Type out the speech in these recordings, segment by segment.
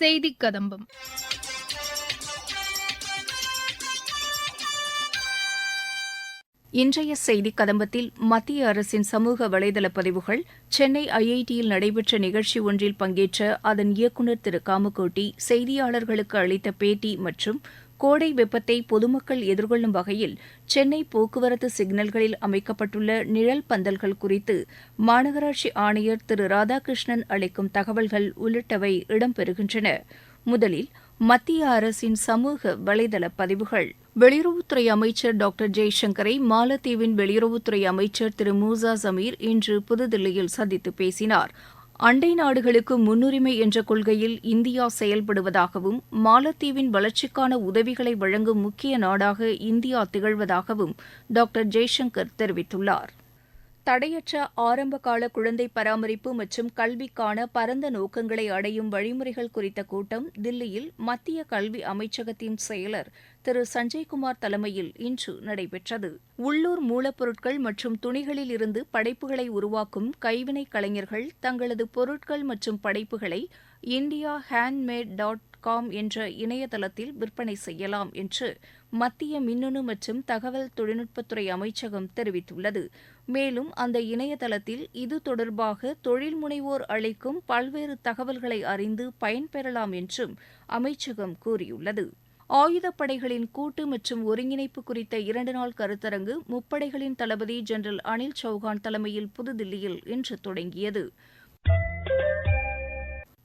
செய்தி கதம்பம் இன்றைய செய்தி கதம்பத்தில் மத்திய அரசின் சமூக வலைதள பதிவுகள் சென்னை ஐஐடியில் நடைபெற்ற நிகழ்ச்சி ஒன்றில் பங்கேற்ற அதன் இயக்குநர் திரு காமகோட்டி செய்தியாளர்களுக்கு அளித்த பேட்டி மற்றும் கோடை வெப்பத்தை பொதுமக்கள் எதிர்கொள்ளும் வகையில் சென்னை போக்குவரத்து சிக்னல்களில் அமைக்கப்பட்டுள்ள நிழல் பந்தல்கள் குறித்து மாநகராட்சி ஆணையர் திரு ராதாகிருஷ்ணன் அளிக்கும் தகவல்கள் உள்ளிட்டவை இடம்பெறுகின்றன. முதலில் மத்திய அரசின் சமூக வலைதள பதிவுகள். வெளியுறவுத்துறை அமைச்சர் டாக்டர் ஜெய்சங்கரை மாலத்தீவின் வெளியுறவுத்துறை அமைச்சர் திரு மூசா சமீர் இன்று புதுதில்லியில் சந்தித்து பேசினார். அண்டை நாடுகளுக்கு முன்னுரிமை என்ற கொள்கையில் இந்தியா செயல்படுவதாகவும் மாலத்தீவின் வளர்ச்சிக்கான உதவிகளை வழங்கும் முக்கிய நாடாக இந்தியா திகழ்வதாகவும் டாக்டர் ஜெய்சங்கர் தெரிவித்துள்ளார். தடையற்ற ஆரம்பகால குழந்தை பராமரிப்பு மற்றும் கல்விக்கான பரந்த நோக்கங்களை அடையும் வழிமுறைகள் குறித்த கூட்டம் தில்லியில் மத்திய கல்வி அமைச்சகத்தின் செயலர் திரு சஞ்சய்குமார் தலைமையில் இன்று நடைபெற்றது. உள்ளூர் மூலப்பொருட்கள் மற்றும் துணிகளில் இருந்து படைப்புகளை உருவாக்கும் கைவினைக் கலைஞர்கள் தங்களது பொருட்கள் மற்றும் படைப்புகளை இந்தியா ஹேண்ட்மேட் டாட் காம் என்ற இணையதளத்தில் விற்பனை செய்யலாம் என்று மத்திய மின்னணு மற்றும் தகவல் தொழில்நுட்பத்துறை அமைச்சகம் தெரிவித்துள்ளது. மேலும் அந்த இணையதளத்தில் இது தொடர்பாக தொழில் முனைவோர் அளிக்கும் பல்வேறு தகவல்களை அறிந்து பயன்பெறலாம் என்றும் அமைச்சகம் கூறியுள்ளது. ஆயுதப்படைகளின் கூட்டு மற்றும் ஒருங்கிணைப்பு குறித்த இரண்டு நாள் கருத்தரங்கு முப்படைகளின் தளபதி ஜெனரல் அனில் சௌஹான் தலைமையில் புதுதில்லியில் இன்று தொடங்கியது.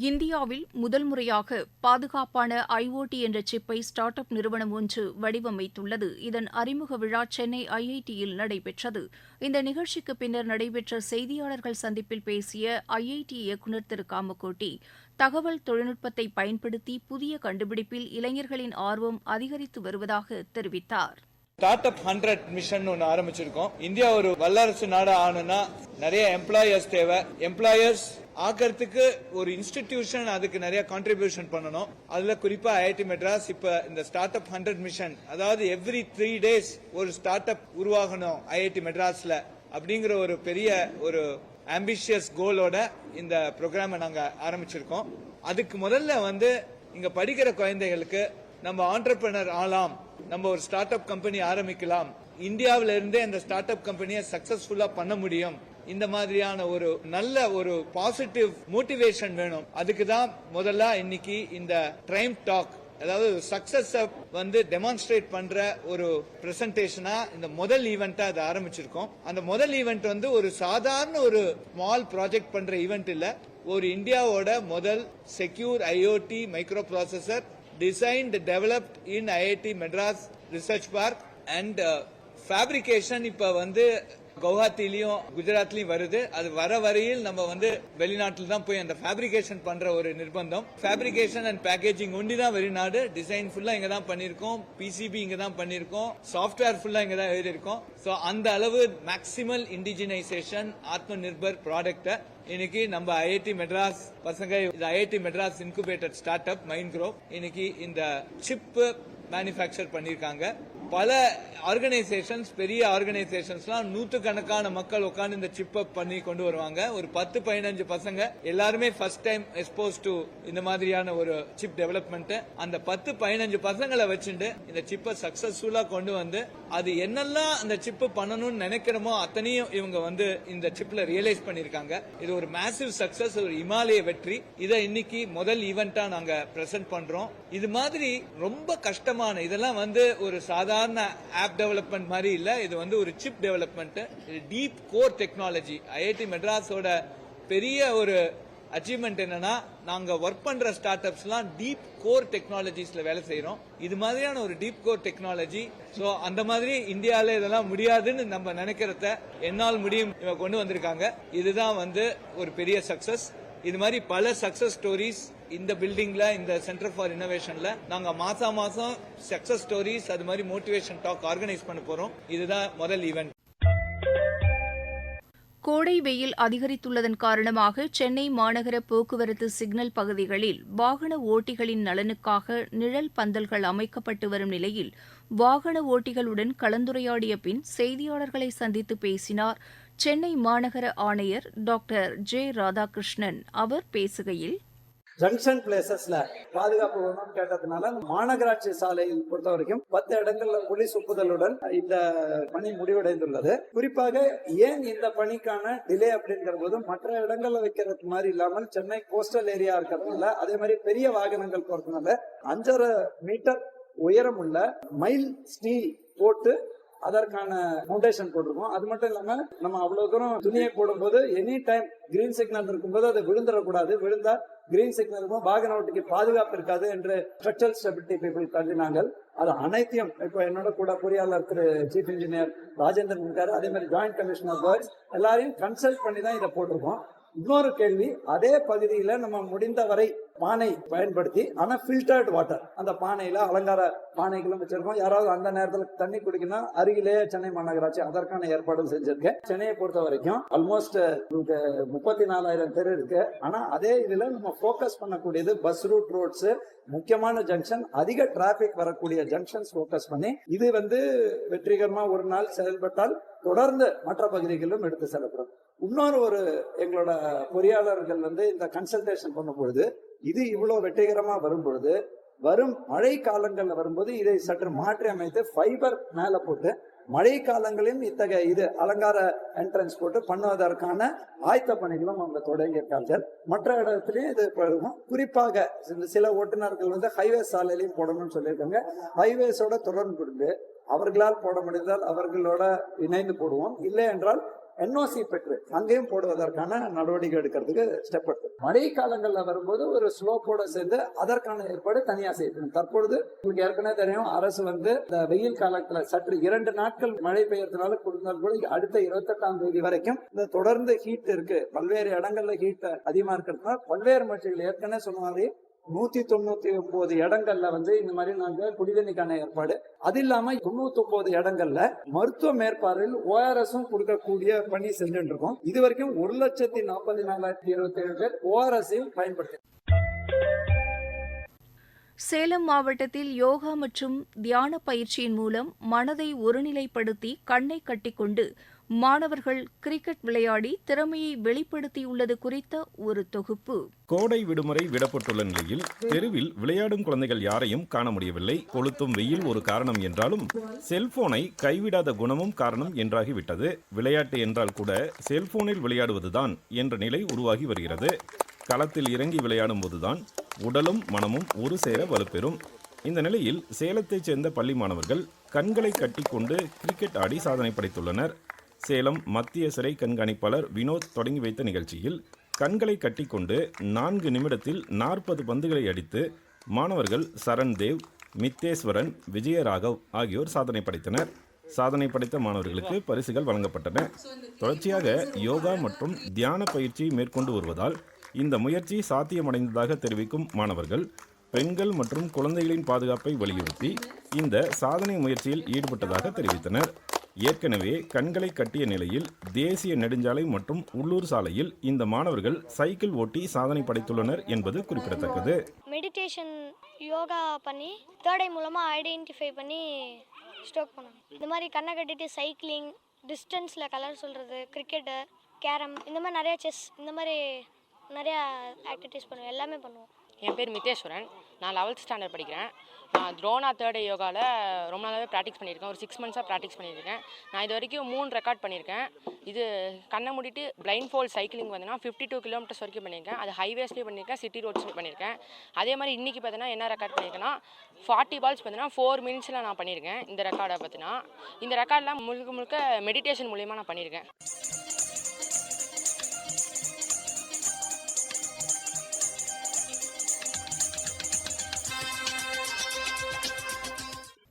இந்தியாவில் முதல் முறையாக பாதுகாப்பான ஐஓடி என்ற சிப்பை ஸ்டார்ட் அப் நிறுவனம் ஒன்று வடிவமைத்துள்ளது. இதன் அறிமுக விழா சென்னை ஐஐடியில் நடைபெற்றது. இந்த நிகழ்ச்சிக்கு பின்னர் நடைபெற்ற செய்தியாளர்கள் சந்திப்பில் பேசிய ஐஐடி இயக்குநர் திரு. காமகோட்டி தகவல் தொழில்நுட்பத்தை பயன்படுத்தி புதிய கண்டுபிடிப்பில் இளைஞர்களின் ஆர்வம் அதிகரித்து வருவதாக தெரிவித்தார். ஸ்டார்ட் அப் ஹண்ட்ரட் மிஷன் ஒன்று ஆரம்பிச்சிருக்கோம். இந்தியா ஒரு வல்லரசு நாடு ஆகணும்னா நிறைய எம்ப்ளாயர்ஸ் தேவை. எம்ப்ளாயர்ஸ் ஆக்கிறதுக்கு ஒரு இன்ஸ்டிடியூஷன் அதுக்கு நிறைய கான்ட்ரிபியூஷன் பண்ணணும். அதுல குறிப்பா ஐஐடி மெட்ராஸ் இப்ப இந்த ஸ்டார்ட் அப் ஹண்ட்ரட் மிஷன் அதாவது எவ்ரி த்ரீ டேஸ் ஒரு ஸ்டார்ட் அப் உருவாகணும் ஐஐடி மெட்ராஸ்ல அப்படிங்கிற ஒரு பெரிய ஒரு ஆம்பிஷியஸ் கோலோட இந்த ப்ரோக்ராமை நாங்க ஆரம்பிச்சிருக்கோம். அதுக்கு முதல்ல வந்து இங்க படிக்கிற குழந்தைகளுக்கு நம்ம ஆண்டர்பிரினர் ஆலாம் நம்ம ஒரு ஸ்டார்ட் அப் கம்பெனி ஆரம்பிக்கலாம். இந்தியாவில இருந்தே இந்த ஸ்டார்ட் அப் கம்பெனியை சக்சஸ்ஃபுல்லா பண்ண முடியும். இந்த மாதிரியான ஒரு நல்ல ஒரு பாசிட்டிவ் மோட்டிவேஷன் வேணும். அதுக்கு தான் முதல்ல இன்னைக்கு இந்த ட்ரைம் டாக் அதாவது சக்சஸ் வந்து டெமான்ஸ்ட்ரேட் பண்ற ஒரு பிரசன்டேஷனா இந்த முதல் ஈவெண்ட்டா அதை ஆரம்பிச்சிருக்கோம். அந்த முதல் ஈவெண்ட் வந்து ஒரு சாதாரண ஒரு ஸ்மால் ப்ராஜெக்ட் பண்ற ஈவெண்ட் இல்ல. ஒரு இந்தியாவோட முதல் secure IoT microprocessor designed developed in IIT Madras Research Park. And uh, fabrication இப்ப வந்து கவுஹாத்திலையும் குஜராத்லயும் வருது. அது வர வரையில் நம்ம வந்து வெளிநாட்டில் தான் போய் அந்த ஃபேப்ரிகேஷன் பண்ற ஒரு நிர்பந்தம். ஃபேப்ரிகேஷன் அண்ட் பேக்கேஜிங் ஒண்டி தான் வெளிநாடு. டிசைன் ஃபுல்லா இங்க தான் பண்ணிருக்கோம். பிசிபி இங்க தான் பண்ணிருக்கோம். சாஃப்ட்வேர் ஃபுல்லா இங்க தான் எழுதியிருக்கோம். ஸோ அந்த அளவு மேக்சிமல் இண்டிஜினைசேஷன் ஆத்ம நிர்பர் ப்ராடக்ட இன்னைக்கு நம்ம ஐஐடி மெட்ராஸ் பசங்க இது IIT Madras incubated start up Mindgrove இன்னைக்கு இந்த சிப் மேனுஃபேக்சர் பண்ணியிருக்காங்க பல ஆர்கனைசேஷன்ஸ் பெரிய ஆர்கனைசேஷன்ஸ்லாம் நூற்றுக்கணக்கான மக்கள் உட்காந்து இந்த சிப்பை பண்ணி கொண்டு வருவாங்க. ஒரு பத்து பதினஞ்சு பசங்க எல்லாருமே ஃபர்ஸ்ட் டைம் எக்ஸ்போஸ் டு இந்த மாதிரியான ஒரு சிப் டெவலப்மெண்ட் அந்த பத்து பதினஞ்சு பசங்களை வச்சுட்டு இந்த சிப்பை சக்சஸ்ஃபுல்லா கொண்டு வந்து அது என்னெல்லாம் அந்த சிப்பு பண்ணணும்னு நினைக்கிறோமோ அத்தனையும் இவங்க வந்து இந்த சிப்ல ரியலைஸ் பண்ணிருக்காங்க இது ஒரு மேசிவ் சக்சஸ் ஒரு இமாலய வெற்றி. இதை இன்னைக்கு முதல் ஈவெண்டா நாங்க பிரசன்ட் பண்றோம். இது மாதிரி ரொம்ப கஷ்டமான இதெல்லாம் வந்து ஒரு சாதாரண ஆப் டெவலப்மெண்ட் மாதிரி இல்லை. இது வந்து ஒரு சிப் டெவலப்மெண்ட் இது டீப் கோர் டெக்னாலஜி ஐஐடி மெட்ராஸோட பெரிய ஒரு அச்சீவ்மெண்ட் என்னன்னா நாங்க ஒர்க் பண்ற ஸ்டார்ட் அப்ஸ்லாம் டீப் கோர் டெக்னாலஜிஸ்ல வேலை செய்யறோம் இது மாதிரியான ஒரு டீப் கோர் டெக்னாலஜி ஸோ அந்த மாதிரி இந்தியாவில இதெல்லாம் முடியாதுன்னு நம்ம நினைக்கிறத என்னால் முடியும் இவங்க கொண்டு வந்திருக்காங்க. இதுதான் வந்து ஒரு பெரிய சக்சஸ் இது மாதிரி பல சக்சஸ் ஸ்டோரிஸ் இந்த பில்டிங்ல இந்த சென்டர் ஃபார் இன்னோவேஷன்ல நாங்க மாசா மாசம் சக்சஸ் ஸ்டோரிஸ் அது மாதிரி மோட்டிவேஷன் டாக் ஆர்கனைஸ் பண்ண போறோம். இதுதான் முதல் ஈவெண்ட் கோடை வெயில் அதிகரித்துள்ளதன் காரணமாக சென்னை மாநகர போக்குவரத்து சிக்னல் பகுதிகளில் வாகன ஓட்டிகளின் நலனுக்காக நிழல் பந்தல்கள் அமைக்கப்பட்டு வரும் நிலையில் வாகன ஓட்டிகளுடன் கலந்துரையாடிய பின் செய்தியாளர்களை சந்தித்து பேசினார் சென்னை மாநகர ஆணையர் டாக்டர் ஜே ராதாகிருஷ்ணன் அவர் பேசுகையில் ஜங்ஷன் பிளேசஸ்ல பாதுகாப்பு வேணும்னு கேட்டதுனால மாநகராட்சி சாலையை பொறுத்த வரைக்கும் பத்து இடங்கள்ல போலீஸ் ஒப்புதலுடன் இந்த பணி முடிவடைந்துள்ளது. குறிப்பாக ஏன் இந்த பணிக்கான டிலே அப்படிங்கிற போது மற்ற இடங்கள்ல வைக்கிறது மாதிரி இல்லாமல் சென்னை கோஸ்டல் ஏரியா இருக்கிறதுனால அதே மாதிரி பெரிய வாகனங்கள் போறதுனால அஞ்சரை மீட்டர் உயரம் உள்ள மைல் ஸ்டீல் போட்டு அதற்கான ஃபவுண்டேஷன் போட்டிருக்கோம். அது மட்டும் இல்லாம நம்ம அவ்வளவு தூரம் துணியை போடும்போது எனி டைம் கிரீன் சிக்னல் இருக்கும்போது அது விழுந்துடக்கூடாது. விழுந்தா கிரீன் சிக்னல் இருக்கும் வாகன ஓட்டிக்கு பாதுகாப்பு இருக்காது என்று ஸ்ட்ரக்சரல் ஸ்டெபிலிட்டி பீப்புள் கருதினாங்கள் அது அனைத்தையும் இப்போ என்னோட கூட பொறியாளர் திரு சீஃப் இன்ஜினியர் ராஜேந்திரன் இருக்காரு. அதே மாதிரி ஜாயிண்ட் கமிஷனர் பேர்ட்ஸ் எல்லாரையும் கன்சல்ட் பண்ணி தான் இதை போட்டிருக்கோம். இன்னொரு கேள்வி அதே பகுதியில நம்ம முடிந்தவரை பானை பயன்படுத்தி ஆனால் ஃபில்டர்ட் வாட்டர் அந்த பானையில் அலங்கார பானைகளும் வச்சிருக்கோம். யாராவது அந்த நேரத்தில் தண்ணி குடிக்கணும் அருகிலே சென்னை மாநகராட்சி அதற்கான ஏற்பாடும் செஞ்சிருக்கேன் சென்னையை பொறுத்த வரைக்கும் ஆல்மோஸ்ட் முப்பத்தி நாலாயிரம் பேர் இருக்கு. ஆனா அதே இதுல நம்ம ஃபோக்கஸ் பண்ணக்கூடியது பஸ் ரூட் ரோட்ஸ் முக்கியமான ஜங்ஷன் அதிக டிராபிக் வரக்கூடிய ஜங்ஷன்ஸ் ஃபோக்கஸ் பண்ணி இது வந்து வெற்றிகரமா ஒரு நாள் செயல்பட்டால் தொடர்ந்து மற்ற பகுதிகளிலும் எடுத்து செல்லப்படும். இன்னொரு ஒரு எங்களோட பொறியாளர்கள் வந்து இந்த கன்சல்டேஷன் பண்ணும் பொழுது இது இவ்வளவு வெற்றிகரமா வரும் பொழுது வரும் மழை காலங்கள்ல வரும்போது இதை சற்று மாற்றி அமைத்து ஃபைபர் மேல போட்டு மழை காலங்களிலும் இத்தகைய இது அலங்கார என்ட்ரன்ஸ் போட்டு பண்ணுவதற்கான ஆயத்த பணிகளும் அவங்க தொடங்கியிருக்கார்கள் மற்ற இடத்துலயும் இது போடுவோம். குறிப்பாக சில ஓட்டுநர்கள் வந்து ஹைவே சாலையிலையும் போடணும்னு சொல்லியிருக்காங்க. ஹைவேஸோட தொடர்பு கொண்டு அவர்களால் போட முடிந்தால் அவர்களோட இணைந்து போடுவோம். இல்லை என்றால் என்ஓசி பெற்று அங்கேயும் போடுவதற்கான நடவடிக்கை எடுக்கிறதுக்கு ஸ்டெப் எடுத்து மழை காலங்களில் வரும்போது ஒரு ஸ்லோப்போட சேர்ந்து அதற்கான ஏற்பாடு தனியாக செய்யணும் தற்பொழுது உங்களுக்கு ஏற்கனவே தெரியும் அரசு வந்து இந்த வெயில் காலத்தில் சற்று இரண்டு நாட்கள் மழை பெய்யறதுனால கொடுத்தால் கூட அடுத்த இருபத்தெட்டாம் தேதி வரைக்கும் இந்த தொடர்ந்து ஹீட் இருக்கு. பல்வேறு இடங்கள்ல ஹீட் அதிகமா இருக்கிறதுனால பல்வேறு மட்சிகள் ஏற்கனவே சொன்ன மாதிரி நூத்தி தொண்ணூத்தி ஒன்பது இடங்கள்ல வந்து இந்த மாதிரி நாங்க குடிதண்ணிக்கான ஏற்பாடு. அது இல்லாம தொண்ணூத்தி ஒன்பது இடங்கள்ல மருத்துவ மேற்பார்வையில் ஓஆர்எஸும் கொடுக்கக்கூடிய பணி செஞ்சுட்டு இருக்கோம். இது வரைக்கும் ஒரு லட்சத்தி நாற்பத்தி நாலாயிரத்தி இருபத்தி ஏழு பேர் ஓஆர்எஸையும் பயன்படுத்தி சேலம் மாவட்டத்தில் யோகா மற்றும் தியான பயிற்சியின் மூலம் மனதை ஒருநிலைப்படுத்தி கண்ணை கட்டிக்கொண்டு மாணவர்கள் கிரிக்கெட் விளையாடி திறமையை வெளிப்படுத்தியுள்ளது குறித்த ஒரு தொகுப்பு. கோடை விடுமுறை விடப்பட்டுள்ள நிலையில் தெருவில் விளையாடும் குழந்தைகள் யாரையும் காண முடியவில்லை. கொளுத்தும் வெயில் ஒரு காரணம் என்றாலும் செல்போனை கைவிடாத குணமும் காரணம் என்றாகிவிட்டது. விளையாட்டு என்றால் கூட செல்போனில் விளையாடுவதுதான் என்ற நிலை உருவாகி வருகிறது. களத்தில் இறங்கி விளையாடும் போதுதான் உடலும் மனமும் ஒரு சேர வலுப்பெறும். இந்த நிலையில் சேலத்தைச் சேர்ந்த பள்ளி மாணவர்கள் கண்களை கட்டிக்கொண்டு கிரிக்கெட் ஆடி சாதனை படைத்துள்ளனர். சேலம் மத்திய சிறை கண்காணிப்பாளர் வினோத் தொடங்கி வைத்த நிகழ்ச்சியில் கண்களை கட்டிக்கொண்டு நான்கு நிமிடத்தில் நாற்பது பந்துகளை அடித்து மாணவர்கள் சரண் தேவ் மித்தேஸ்வரன் விஜயராகவ் ஆகியோர் சாதனை படைத்தனர். சாதனை படைத்த மாணவர்களுக்கு பரிசுகள் வழங்கப்பட்டன. தொடர்ச்சியாக யோகா மற்றும் தியான பயிற்சி மேற்கொண்டு வருவதால் இந்த முயற்சி சாத்தியமடைந்ததாக தெரிவிக்கும் மாணவர்கள் பெண்கள் மற்றும் குழந்தைகளின் பாதுகாப்பை வலியுறுத்தி இந்த சாதனை முயற்சியில் ஈடுபட்டதாக தெரிவித்தனர். ஏற்கனவே கண்களை கட்டிய நிலையில் தேசிய நெடுஞ்சாலை மற்றும் உள்ளூர் சாலையில் இந்த மாணவர்கள் சைக்கிள் ஓட்டி சாதனை படைத்துள்ளனர் என்பது குறிப்பிடத்தக்கது. மெடிடேஷன் யோகா பண்ணி தேர்ட் ஐ மூலமாக ஐடென்டிஃபை பண்ணி ஸ்டோக் பண்ணணும். இந்த மாதிரி கண்ணை கட்டிட்டு சைக்கிளிங் டிஸ்டன்ஸில் கலர் சொல்கிறது கிரிக்கெட்டு கேரம் இந்த மாதிரி நிறையா செஸ் இந்த மாதிரி நிறையா ஆக்டிவிட்டீஸ் பண்ணுவோம். எல்லாமே பண்ணுவோம். என் பேர் மித்தேஸ்வரன். நான் லெவல்த் ஸ்டாண்டர்ட் படிக்கிறேன். நான் த்ரோனா தேர்ட் யோகாவில் ரொம்ப நாளாகவே ப்ராக்டிஸ் பண்ணியிருக்கேன். ஒரு சிக்ஸ் மந்த்ஸாக ப்ராக்டிஸ் பண்ணியிருக்கேன். நான் இது வரைக்கும் மூணு ரெக்கார்ட் பண்ணியிருக்கேன். இது கண்ணை மூடிட்டு பிளைண்ட் ஃபோல் சைக்கிளிங் பார்த்தீங்கன்னா ஃபிஃப்டி டூ கிலோமீட்டர்ஸ் வரைக்கும் பண்ணியிருக்கேன். அது ஹைவேஸ்லேயும் பண்ணியிருக்கேன் சிட்டி ரோட்ஸ்லேயும் பண்ணியிருக்கேன். அதே மாதிரி இன்றைக்கி பார்த்தீங்கன்னா என்ன ரெக்கார்ட் பண்ணியிருக்கேன்னா ஃபார்ட்டி பால்ஸ் பார்த்தீங்கன்னா ஃபோர் மினிட்ஸில் நான் பண்ணியிருக்கேன் இந்த ரெக்கார்டை பார்த்தீங்கன்னா இந்த ரெக்கார்ட்லாம் முழுக்க முழுக்க மெடிடேஷன் மூலியமாக நான் பண்ணியிருக்கேன்.